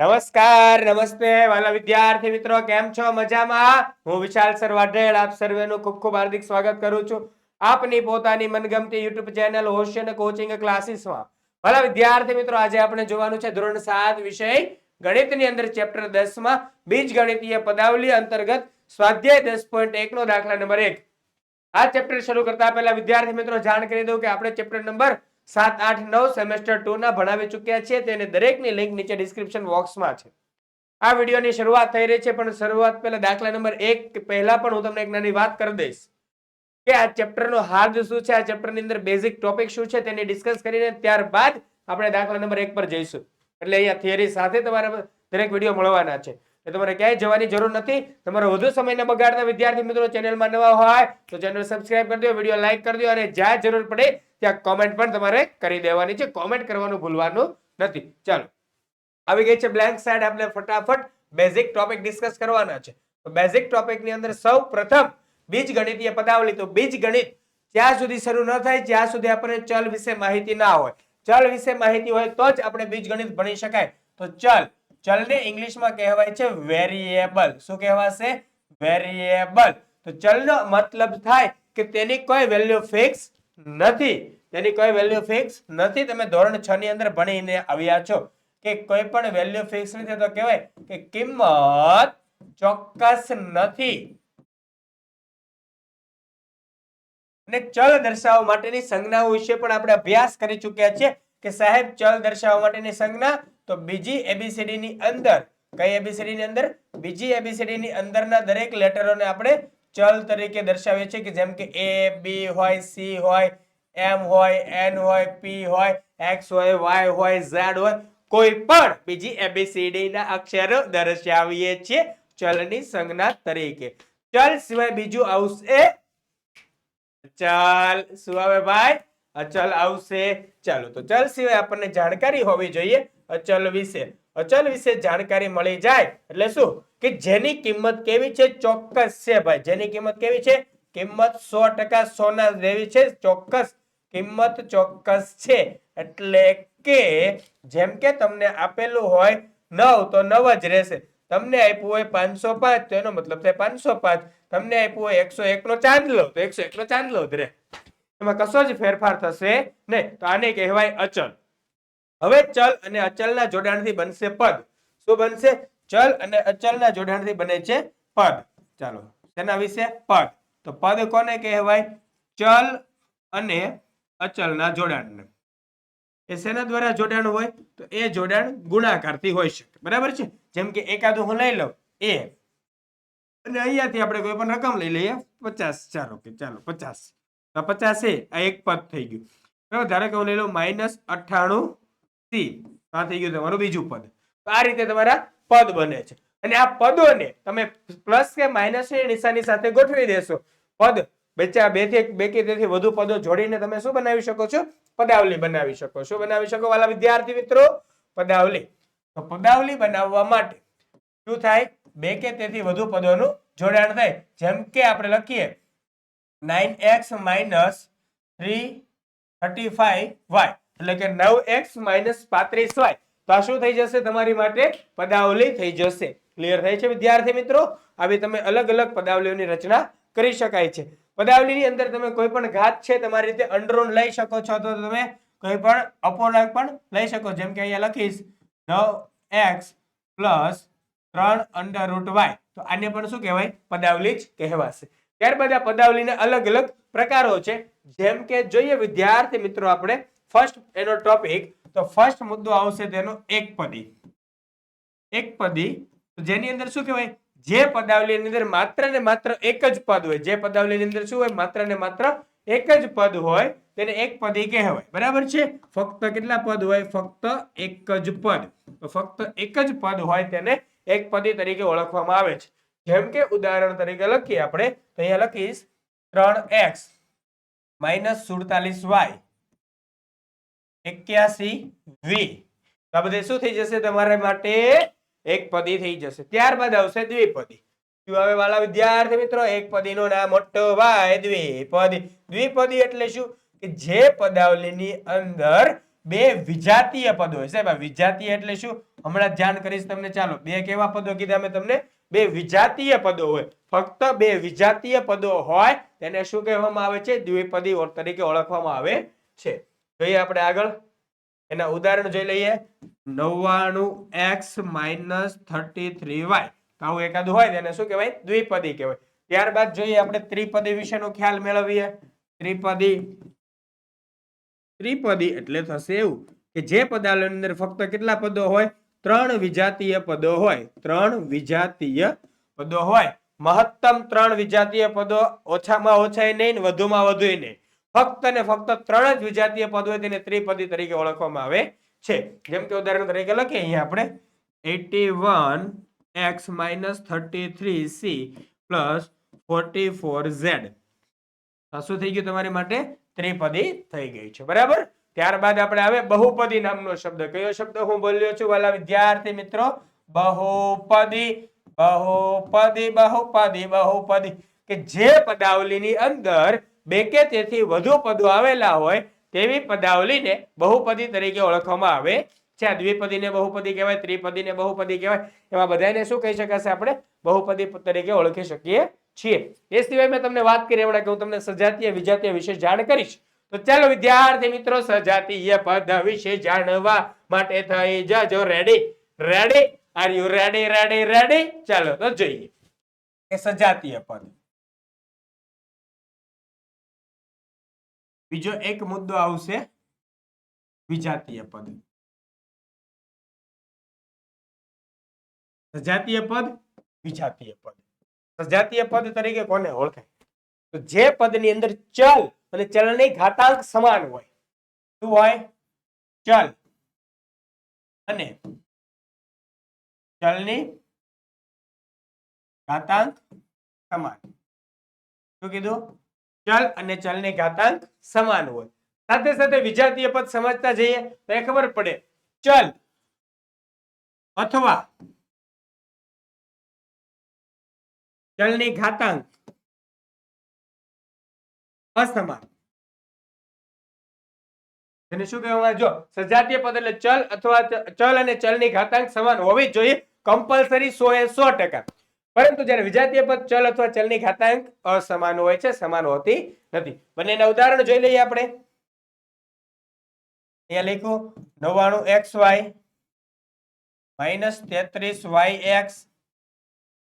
નમસ્કાર, નમસ્તે વાલા વિદ્યાર્થી મિત્રો, કેમ છો? મજામાં? હું વિશાલ સર વાઢેલ આપ સર્વેનું ખૂબ ખૂબ હાર્દિક સ્વાગત કરું છું આપની પોતાની મનગમતી યુટ્યુબ ચેનલ હોશિયન કોચિંગ ક્લાસીસમાં વાલા વિદ્યાર્થી મિત્રો, આજે આપણે જોવાનું છે ધોરણ સાત વિષય ગણિતની અંદર ચેપ્ટર દસમાં બીજ ગણિતીય પદાવલી અંતર્ગત સ્વાધ્યાય દસ પોઈન્ટ એક નો દાખલા નંબર એક. આ ચેપ્ટર શરૂ કરતા પહેલા વિદ્યાર્થી મિત્રો, જાણ કરી દઉં કે આપણે ચેપ્ટર નંબર સાત, આઠ, નવ સેમેસ્ટર ટુ ના ભણાવી ચૂક્યા છીએ તેને દરેકની લિંક નીચે ડિસ્ક્રિપ્શન બોક્સમાં છે. આ વિડીયોની શરૂઆત થઈ રહી છે, પણ શરૂઆત પહેલા દાખલા નંબર એક પહેલા પણ હું તમને એક નાની વાત કરી દઈશ. કે આ ચેપ્ટરનો હાર્દ શું છે? આ ચેપ્ટરની અંદર બેઝિક ટોપિક શું છે તેને ડિસ્કસ કરીને ત્યારબાદ આપણે દાખલા નંબર એક પર જઈશું. એટલે અહીંયા થિયરી સાથે તમારે દરેક વીડિયો મળવાના છે. તમારે ક્યાંય જવાની જરૂર નથી. તમારે વધુ સમય ન બગાડતા વિદ્યાર્થી મિત્રો ચેનલમાં નવા હોય તો ચેનલ સબસ્ક્રાઇબ કરી દો, વીડિયો લાઈક કરી દો અને જ્યાં જરૂર પડે ત્યાં કોમેન્ટ પણ તમારે કરી દેવાની છે. કોમેન્ટ કરવાનું ભૂલવાનું નથી. ચાલો. આવી ગઈ છે બ્લેન્ક સાઈડ આપણે ફટાફટ બેઝિક ટોપિક ડિસ્કસ કરવાના છે. તો બેઝિક ટોપિકની અંદર સૌ પ્રથમ બીજ ગણિતીય પદાવલી. તો બીજ ગણિત જ્યાં સુધી શરૂ ન થાય, જ્યાં સુધી આપણને ચલ વિશે માહિતી ના હોય. ચલ વિશે માહિતી હોય તો જ આપણે બીજ ગણિત ભણી શકાય. તો ચલ ચલને ઇંગ્લિશમાં કહેવાય છે વેરિયેબલ શું કહેવાશે? વેરિયેબલ તો ચલનો મતલબ થાય કે તેની કોઈ વેલ્યુ ફિક્સ નથી. તેની કોઈ વેલ્યુ ફિક્સ નથી. તમે ધોરણ 6 ની અંદર ભણીને આવ્યા છો. કે કોઈ પણ વેલ્યુ ફિક્સ નથી તો કહેવાય કે કિંમત ચોક્કસ નથી. અને ચલ દર્શાવવા માટેની સંજ્ઞાઓ વિશે પણ આપણે અભ્યાસ કરી ચૂક્યા છીએ કે સાહેબ, ચલ દર્શાવવા માટેની સંજ્ઞા તો બીજી એબીસીડી ની અંદર, કઈ એબીસીડી ની અંદર? બીજી એબીસીડી ની અંદરના દરેક લેટરોને આપણે ચલ તરીકે દર્શાવીએ છીએ કે જેમ કે એ બી હોય સી હોય એમ હોય એન હોય પી હોય એક્સ હોય વાય હોય ઝેડ હોય, કોઈ પણ બીજી એબીસીડી ના અક્ષરો દર્શાવીએ છીએ ચલની સંજ્ઞા તરીકે. ચલ સિવાય બીજું આવશે ચલ. શું આવે ભાઈ? અચલ આવશે. ચાલો, તો ચલ સિવાય આપણને જાણકારી હોવી જોઈએ અચલ વિશે. અચલ વિશે જાણકારી મળી જાય એટલે શું? કે જેની કિંમત કેવી છે? ચોક્કસ છે ભાઈ. જેની કિંમત કેવી છે? કિંમત સો ટકા સોના જેવી છે. ચોક્કસ કિંમત ચોક્કસ છે. એટલે કે જેમ કે તમને આપેલું હોય નવ, તો નવ જ રહેશે. તમને આપ્યું હોય પાંચસો પાંચ, તો એનો મતલબ થાય પાંચસો પાંચ. તમને આપ્યું હોય એકસો એક નો ચાંદલો, તો એકસો એક નો ચાંદલો જ રહે. એમાં કશો જ ફેરફાર થશે નહીં. તો આને કહેવાય અચલ. હવે ચલ અને અચલના જોડાણથી બનશે પદ. શું બનશે? ચલ અને અચલના જોડાણથી બને છે પદ. ચાલો તેના વિશે? પદ. તો પદ કોને કહેવાય? ચલ અને અચલના જોડાણને. એ શેના દ્વારા જોડાણ હોય? તો એ જોડાણ ગુણાકારથી હોઈ શકે. બરાબર છે? જેમ કે એકાદું હું લઈ લઉં. એ અને અહીંયાથી આપણે કોઈ પણ રકમ લઈ લઈએ. પચાસ. ચાલો કે ચાલો, પચાસ. તો પચાસે, આ એક પદ થઈ ગયું. બરાબર? ધારો કે હું લઈ લઉં માઇનસ અઠ્ઠાણું સી. આ થઈ ગયું તમારું બીજું પદ. તો આ રીતે તમારા પદ બને છે. અને આ પદોને તમે પ્લસ કે માઇનસ નિશાની સાથે ગોઠવી દેશો. પદ બેચા બેથી બે કે તેથી વધુ પદો જોડીને તમે શું બનાવી શકો છો? પદાવલી બનાવી શકો શું બનાવી શકો વાલા વિદ્યાર્થી મિત્રો? પદાવલી. તો પદાવલી બનાવવા માટે શું થાય? બે કે તેથી વધુ પદોનું જોડાણ થાય. જેમ કે આપણે લખીએ nine X minus three thirty five Y એટલે કે નવ એક્સ માઇનસ પાંત્રીસ વાય તો આ શું થઈ જશે તમારી માટે? પદાવલી થઈ જશે. ક્લિયર થાય છે વિદ્યાર્થી મિત્રો? આવી તમે અલગ અલગ પદાવલીઓની રચના કરી શકાય છે. પદાવલીની અંદર તમે કોઈ પણ ઘાત છે તમારી રીતે અંડરોન લઈ શકો છો તો તમે કોઈ પણ અપૂર્ણાંક પણ લઈ શકો. જેમ કે અહીંયા લખીશ, નવ એક્સ પ્લસ ત્રણ અંડર રૂટ વાય તો આને પણ શું કહેવાય? પદાવલી જ કહેવાશે. ત્યારબાદ આ પદાવલીના અલગ અલગ પ્રકારો છે. જેમ કે, જોઈએ વિદ્યાર્થી મિત્રો આપણે ફર્સ્ટ એનો ટોપિક તો ફર્સ્ટ મુદ્દો આવશે તેનો એક પદી. એક પદી, તો જેની અંદર શું કહેવાય? જે પદાવલીની અંદર માત્ર ને માત્ર એક જ પદ હોય. જે પદાવલીની અંદર શું હોય? માત્ર ને માત્ર એક જ પદ હોય. તેને એક પદી કહેવાય. બરાબર છે? ફક્ત કેટલા પદ હોય? ફક્ત એક જ પદ. તો ફક્ત એક જ પદ હોય તેને એક પદી તરીકે ઓળખવામાં આવે છે. જેમ કે ઉદાહરણ તરીકે લખીએ આપણે, તો અહીંયા લખીશ ત્રણ એક્સ માઇનસ સુડતાલીસ વાય એક્યાસી વી. તો આ બધે શું થઈ જશે? તમારા માટે એક પદી થઈ જશે. ત્યારબાદ આવશે દ્વિપદી. હવે વાલા વિદ્યાર્થી મિત્રો? એક પદી નું નામ મોટો વાય દ્વિપદી. દ્વિપદી એટલે શું? કે જે પદાવલીની અંદર બે વિજાતીય પદો હોય સાહેબ વિજાતીય એટલે શું? હમણાં ધ્યાન કરીશ તમને. ચાલો, બે કેવા પદો કીધા અમે તમને? બે વિજાતીય પદો હોય. ફક્ત બે વિજાતીય પદો હોય, તેને શું કહેવામાં આવે છે? દ્વિપદી તરીકે ઓળખવામાં આવે છે. જોઈએ આપણે આગળ. એના ઉદાહરણ જોઈ લઈએ. નવ્વાણું X minus thirty three Y. આવું એકાદું હોય, તેને શું કહેવાય? દ્વિપદી કહેવાય. ત્યારબાદ જોઈએ આપણે ત્રિપદી વિશેનો ખ્યાલ મેળવીએ. ત્રિપદી. ત્રિપદી એટલે થશે એવું કે જે પદાલયની અંદર ફક્ત કેટલા પદો હોય? ત્રણ વિજાતીય પદો હોય. ત્રણ વિજાતીય પદો હોય. મહત્તમ ત્રણ વિજાતીય પદો ઓછામાં ઓછા નહીં વધુમાં વધુ નહીં. ફક્ત ને ફક્ત ત્રણ જ વિજાતીય પદ હોય તેને ત્રિપદી તરીકે ઓળખવામાં આવે છે. જેમ કે ઉદાહરણ તરીકે લખીએ, અહીંયા આપણે eighty one X minus thirty three C plus forty four Z. શું થઈ ગયું તમારી માટે? ત્રિપદી થઈ ગઈ છે. બરાબર? ત્યારબાદ આપણે આવે બહુપદી નામનો શબ્દ. કયો શબ્દ હું બોલ્યો છું? વાલા વિદ્યાર્થી મિત્રો, બહુપદી બહુપદી બહુપદી બહુપદી. કે જે પદાવલીની અંદર બે કે તેથી વધુ પદો આવેલા હોય, તેવી પદાવલીને બહુપદી તરીકે ઓળખવામાં આવે છે. આ દ્વિપદીને બહુપદી કહેવાય, ત્રિપદીને બહુપદી કહેવાય. એમાં બધાને શું કહી શકાશે આપણે? બહુપદી તરીકે ઓળખી શકીએ છીએ. એ સિવાય મેં તમને વાત કરી, હમણાં કે હું તમને સજાતીય, વિજાતીય વિશે જાણ કરીશ. તો ચાલો વિદ્યાર્થી મિત્રો, સજાતીય પદ વિશે જાણવા માટે થઈ જજો. Ready ready are you ready ready ready ચાલો તો જોઈએ. એ સજાતીય પદ. બીજો એક મુદ્દો આવશે. વિજાતીય પદ. સજાતીય પદ, વિજાતીય પદ. સજાતીય પદ તરીકે કોને ઓળખાય? તો જે પદની અંદર ચલ અને ચલની ઘાતાંક સમાન હોય. શું હોય? ચલ. અને ચલની ઘાતાંક સમાન. શું કીધું? ચલ અને ચલની ઘાતાંક સમાન હોય. સાથે સાથે વિજાતીય પદ સમજતા જઈએ તો ખબર પડે. ચલ. અથવા ચલની ઘાતાંક અસમાન એને શું કહેવામાં જો સજાતીય પદ એટલે ચલ અથવા ચલ અને ચલની ઘાતાંક સમાન હોવી જોઈએ. કમ્પલસરી સો એ સો ટકા. પરંતુ જ્યારે વિજાતીય પદ ચલ અથવા ચલની ઘાતાંક અસમાન હોય છે, સમાન હોતી નથી. બંનેના ઉદાહરણ જોઈ લઈએ આપણે. અહીંયા લખ્યું નવ્વાણું એક્સ વાય માઇનસ તેત્રીસ વાય એક્સ.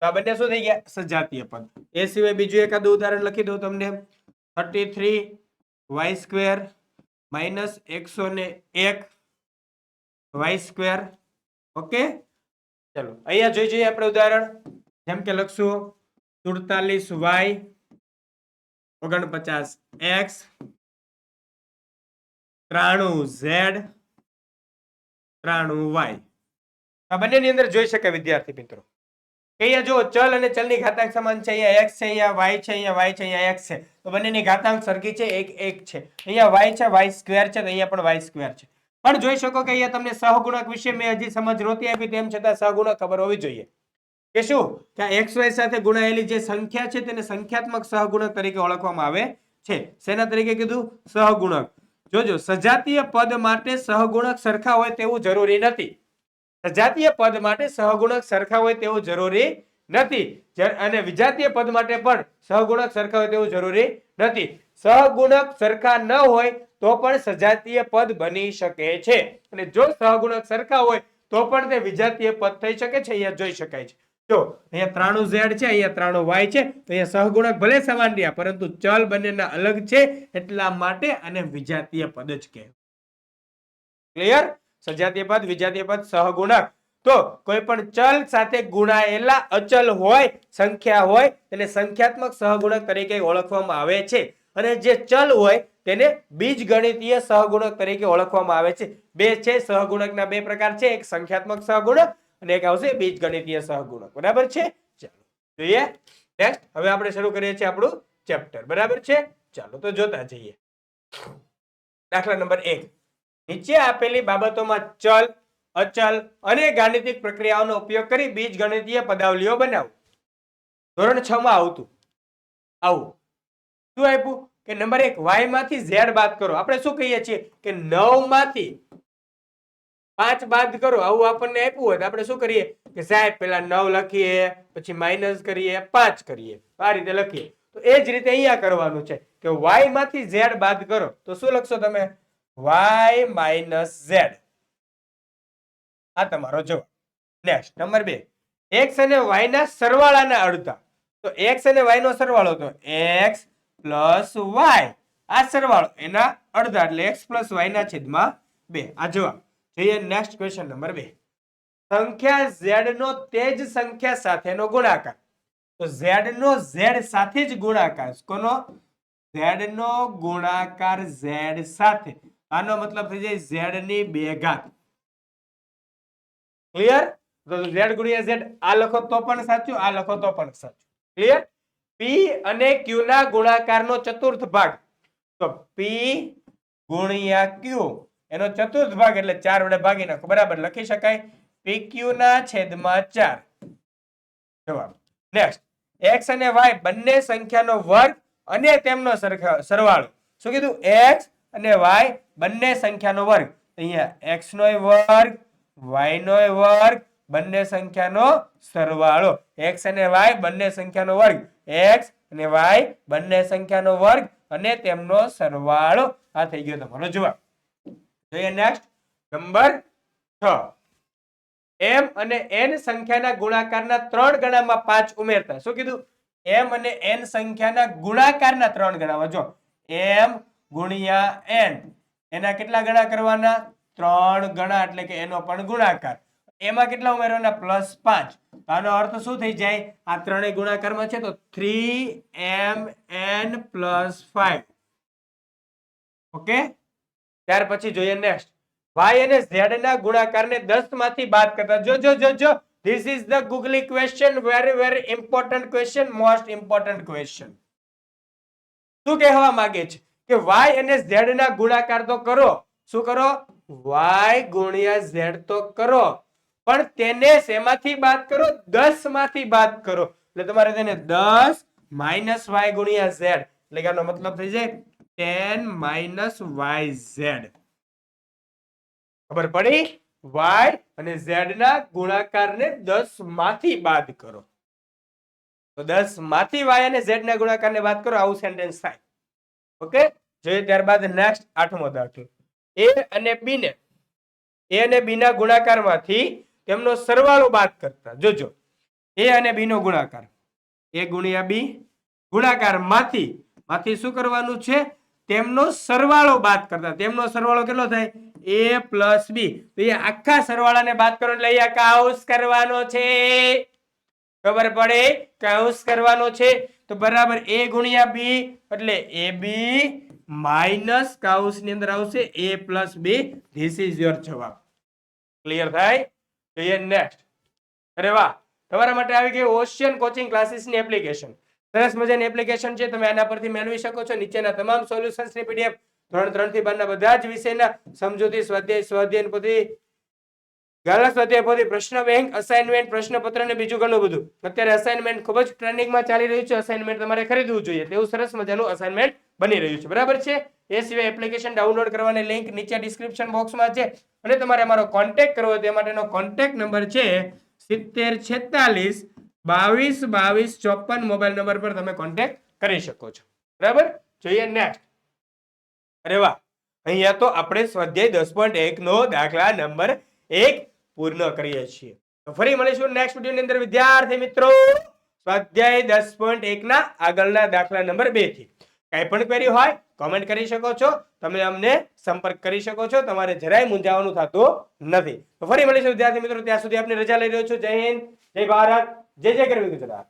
આ બંને શું થઈ ગયા? સજાતીય પદ. એ સિવાય બીજું એકાદું ઉદાહરણ લખી દઉં તમને. Thirty three Y square minus એકસો ને એક વાય સ્ક્વેર. ઓકે? ચલો, અહીંયા જોઈ જઈએ આપણે ઉદાહરણ. જેમ કે લખશું, સુડતાલીસ વાય ઓગણપચાસ એક્સ ત્રાણું ઝેડ ત્રાણું વાય. આ બંનેની અંદર જોઈ શકાય વિદ્યાર્થી મિત્રો. અહીંયા જો ચલ અને ચલની ઘાતાંક સમાન છે, અહીંયા x છે, અહીંયા y છે, અહીંયા y છે, અહીંયા x છે. તો બંનેની ઘાતાંક સરખી છે, એક એક છે. અહીંયા y છે, y સ્ક્વેર છે, તો અહીંયા પણ y સ્ક્વેર છે. પણ જોઈ શકો કે અહીંયા તમને સહગુણક વિશે મેં હજી સમજ નહોતી આપી, તેમ છતાં સહગુણક ખબર હોવી જોઈએ. કે શું? કે એક્સ વાય સાથે ગુણાયેલી જે સંખ્યા છે, તેને સંખ્યાત્મક સહગુણક તરીકે ઓળખવામાં આવે છે. શેના તરીકે કીધું? સહગુણક. જોજો, સજાતીય પદ માટે સહગુણક સરખા હોય તેવું જરૂરી નથી. સજાતીય પદ માટે સહગુણક સરખા હોય તેવું જરૂરી નથી. અને વિજાતીય પદ માટે પણ સહગુણક સરખા હોય તેવું જરૂરી નથી. સહગુણક સરખા ન હોય તો પણ સજાતીય પદ બની શકે છે. અને જો સહગુણક સરખા હોય તો પણ તે વિજાતીય પદ થઈ શકે છે, અહીંયા જોઈ શકાય છે. જો, અહીંયા ત્રાણું ઝેડ છે, અહીંયા ત્રાણું વાય છે, તો અહીંયા સહગુણક ભલે સમાન રહ્યા, પરંતુ ચલ બંનેના અલગ છે એટલા માટે અને વિજાતીય પદ જ કહેવાય. ક્લિયર? સજાતીય પદ વિજાતીય પદ સહગુણક. તો કોઈ પણ ચલ સાથે ગુણાયેલા અચલ હોય, સંખ્યા હોય, તેને સંખ્યાત્મક સહગુણક તરીકે ઓળખવામાં આવે છે. અને જે ચલ હોય, તેને બીજ ગણિતીય સહગુણક તરીકે ઓળખવામાં આવે છે. બે છે, સહગુણકના બે પ્રકાર છે. એક સંખ્યાત્મક સહગુણક અને એક આવશે બીજ ગણિતીય સહગુણક. બરાબર છે? ચાલો. જોઈએ. નેક્સ્ટ હવે આપણે શરૂ કરીએ છીએ આપણું ચેપ્ટર બરાબર છે? ચાલો તો જોતા જઈએ. દાખલા નંબર એક. નીચે આપેલી બાબતોમાં ચલ, અચલ અને ગાણિતિક પ્રક્રિયાઓનો ઉપયોગ કરી બીજ ગણિતીય પદાવલીઓ બનાવો. ધોરણ છ માં આવતું. આવું. શું આપ્યું? કે નંબર એક વાયમાંથી ઝેડ બાદ કરો. આપણે શું કહીએ છીએ? કે નવમાંથી પાંચ બાદ કરો. આવું આપણને આપ્યું હોય તો આપણે શું કરીએ? કે સાહેબ, પેલા નવ લખીએ, પછી માઇનસ કરીએ, પાંચ કરીએ. આ રીતે લખીએ. તો એ જ રીતે અહીંયા કરવાનું છે. કે વાયમાંથી ઝેડ બાદ કરો. તો શું લખશો તમે? વાય માઇનસ ઝેડ આ તમારો જવાબ. નેક્સ્ટ નંબર બે. એક્સ અને વાય ના સરવાળાના અડધા. તો એક્સ અને વાયનો સરવાળો તો એક્સ પ્લસ વાય આ સરવાળો એના અડધા એટલે એક્સ પ્લસ વાય ના છેદમાં બે. આ જવાબ. જોઈએ નેક્સ્ટ ક્વેશ્ચન નંબર બે. સંખ્યા ઝેડ નો તે જ સંખ્યા સાથેનો ગુણાકાર. તો ઝેડ નો ઝેડ સાથે જ ગુણાકાર. કોનો? ઝેડ નો ગુણાકાર ઝેડ સાથે. આનો મતલબ થઈ જાય ઝેડની બે ઘાત. ક્લિયર તો ઝેડ ગુણ્યા ઝેડ, આ લખો તો પણ સાચું, આ લખો તો પણ સાચું. ક્લિયર પી અને ક્યુ ના ગુણાકારનો ચતુર્થ ભાગ. તો પી ગુણ્યા ક્યુ એનો ચતુર્થ ભાગ એટલે ચાર વડે ભાગી નાખો. બરાબર, લખી શકાય? પી ક્યુ ના છેદમાં ચાર. જવાબ. નેક્સ્ટ એક્સ અને વાય બંને સંખ્યાનો વર્ગ અને તેમનો સરવાળો. શું કીધું? એક્સ અને વાય બંને સંખ્યાનો વર્ગ. અહીંયા એક્સ નો વર્ગ વાય નો વર્ગ, બંને સંખ્યાનો સરવાળો. એક્સ અને વાય બંને સંખ્યાનો વર્ગ. એક્સ અને વાય બંને સંખ્યાનો વર્ગ અને તેમનો સરવાળો. આ થઈ ગયો તમારો જવાબ. જોઈએ નેક્સ્ટ નંબર છ. એમ અને એન સંખ્યાના ગુણાકારના ત્રણ ગણામાં પાંચ ઉમેરતા. શું કીધું? એમ અને એન સંખ્યાના ગુણાકારના ત્રણ ગણામાં. જો એમ ગુણ્યા એન એના કેટલા ગણા કરવાના? ત્રણ ગણા, એટલે કે એનો પણ ગુણાકાર. એમાં કેટલા ઉમેરવાના? પ્લસ પાંચ. આનો અર્થ શું થઈ જાય? આ ત્રણેય ગુણાકારમાં છે, તો three M N plus five. Okay? ત્યાર પછી જોઈએ નેક્સ્ટ. વાય અને ઝેડ ના ગુણાકારને દસમાંથી બાદ કરતા જો જો જો જો this is the googly question very very important question most important question શું કહેવા માંગે છે? કે વાય અને ઝેડ ના ગુણાકાર તો કરો. શું કરો? વાય ગુણ્યા ઝેડ તો કરો. પણ તેને શેમાંથી બાદ કરો? 10 માંથી બાદ કરો. એટલે તમારે તેને 10 માઇનસ વાય ગુણ્યા ઝેડ એટલે કે આનો મતલબ થઈ જાય ટેન માઇનસ વાય ઝેડ ખબર પડી? વાય અને ઝેડ ના ગુણાકારને દસમાંથી બાદ કરો. તો દસમાંથી વાય અને ઝેડ ના ગુણાકારને બાદ કરો. આવું સેન્ટેન્સ થાય. ઓકે? જોઈએ ત્યારબાદ નેક્સ્ટ આઠમો દાખલો. એ અને બી ને એ અને બી ના ગુણાકારમાંથી તેમનો સરવાળો બાદ કરતા. જોજો. એ અને બી નો ગુણાકાર. એ ગુણ્યા બી ગુણાકારમાંથી માંથી શું કરવાનું છે? તેમનો સરવાળો બાદ કરતા. તેમનો સરવાળો કેટલો થાય? A plus B. તો એ આખા સરવાળાને બાદ કરો એટલે અહીંયા કાઉસ કરવાનો છે. ખબર પડે? કાઉસ કરવાનો છે. તો બરાબર એ ગુણ્યા બી એટલે એ બી માઇનસ કાઉસની અંદર આવશે A plus B this is your જવાબ. ક્લિયર થાય? જોઈએ નેક્સ્ટ અરે વાહ! તમારા માટે આવી ગઈ ઓશિયન કોચિંગ ક્લાસીસની એપ્લિકેશન સરસ મજાની એપ્લિકેશન છે. તમે આના પરથી મેળવી શકો છો. નીચેના તમામ સોલ્યુશન્સની પીડીએફ ધોરણ ત્રણથી બારના બધા જ વિષયના સમજૂતી સ્વાધ્યાય સ્વાધ્યાયન પોથી ગાલા સ્વાધ્યાય પોથી પ્રશ્ન બેંક અસાઇનમેન્ટ પ્રશ્નપત્ર ને બીજું ઘણું બધું. અત્યારે અસાઇનમેન્ટ ખૂબ જ ટ્રેન્ડિંગમાં ચાલી રહ્યું છે. અસાઇનમેન્ટ તમારે ખરીદવું જોઈએ. તેવું સરસ મજાનું અસાઇનમેન્ટ બની રહ્યું છે. બરાબર છે? એ સિવાય એપ્લિકેશન ડાઉનલોડ કરવાની લિંક નીચે ડિસ્ક્રિપ્શન બોક્સમાં છે. અને તમારે અમારો કોન્ટેક્ટ કરવો તે માટેનો કોન્ટેક્ટ નંબર છે સિત્તેર છેતાલીસ બાવીસ બાવીસ ચોપન મોબાઈલ નંબર પર તમે કોન્ટેક્ટ કરી શકો છો. બરાબર? જોઈએ નેક્સ્ટ અરે વાહ! અહીંયા તો આપણે સ્વાધ્યાય દસ પોઈન્ટ એક નો દાખલા નંબર એક પૂર્ણ કરીએ છીએ. તો ફરી મળીશું નેક્સ્ટ વિડીયોની અંદર, વિદ્યાર્થી મિત્રો. સ્વાધ્યાય દસ પોઈન્ટ એક ના આગળના દાખલા નંબર બેથી. કઈ પણ ક્વેરી હોય કોમેન્ટ કરી શકો છો. તમે અમને સંપર્ક કરી શકો છો. તમારે જરાય મૂંઝાવાનું થતું નથી. તો ફરી મળીશું વિદ્યાર્થી મિત્રો. ત્યાં સુધી આપની રજા લઈ રહ્યો છું. જય હિન્દ, જય ભારત, જય જય કરવી ગુજરાત.